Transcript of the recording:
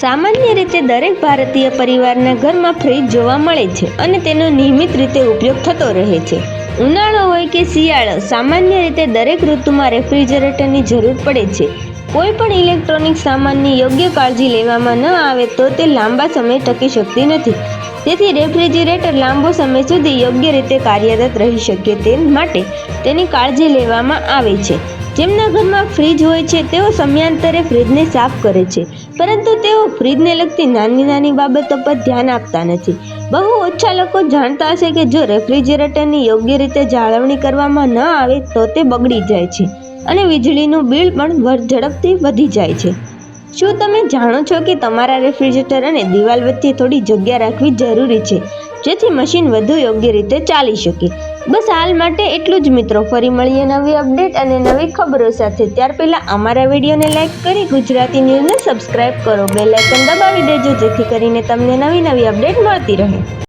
સામાન્ય રીતે દરેક ભારતીય પરિવારના ઘરમાં ફ્રિજ જોવા મળે છે અને તેનો નિયમિત રીતે ઉપયોગ થતો રહે છે. ઉનાળો હોય કે શિયાળો, સામાન્ય રીતે દરેક ઋતુમાં રેફ્રિજરેટરની જરૂર પડે છે. કોઈ પણ ઇલેક્ટ્રોનિક સામાનની યોગ્ય કાળજી લેવામાં ન આવે તો તે લાંબા સમય ટકી શકતી નથી. તેથી રેફ્રિજરેટર લાંબો સમય સુધી યોગ્ય રીતે કાર્યરત રહી શકે તે માટે તેની કાળજી લેવામાં આવે છે. જેમના ઘરમાં ફ્રિજ હોય છે, તેઓ સમયાંતરે ફ્રિજને સાફ કરે છે. પરંતુ તેઓ ફ્રિજને લગતી નાની નાની બાબતો પર ધ્યાન આપતા નથી. બહુ ઓછા લોકો જાણતા હશે કે જો રેફ્રિજરેટરની યોગ્ય રીતે જાળવણી કરવામાં ન આવે, તો તે બગડી જાય છે અને વીજળીનું બિલ પણ ઝડપથી વધી જાય છે. શું તમે જાણો છો કે તમારા રેફ્રિજરેટર અને દિવાલ વચ્ચે થોડી જગ્યા રાખવી જરૂરી છે? જેથી મશીન વધુ યોગ્ય રીતે ચાલી શકે. બસ હાલ માટે એટલું જ મિત્રો. ફરી મળીએ નવી અપડેટ અને નવી ખબરો સાથે. ત્યાર પહેલાં અમારા વિડીયોને લાઇક કરી ગુજરાતી ન્યૂઝને સબસ્ક્રાઇબ કરો. બેલ આઇકન દબાવી દેજો જેથી કરીને તમને નવી નવી અપડેટ મળતી રહે.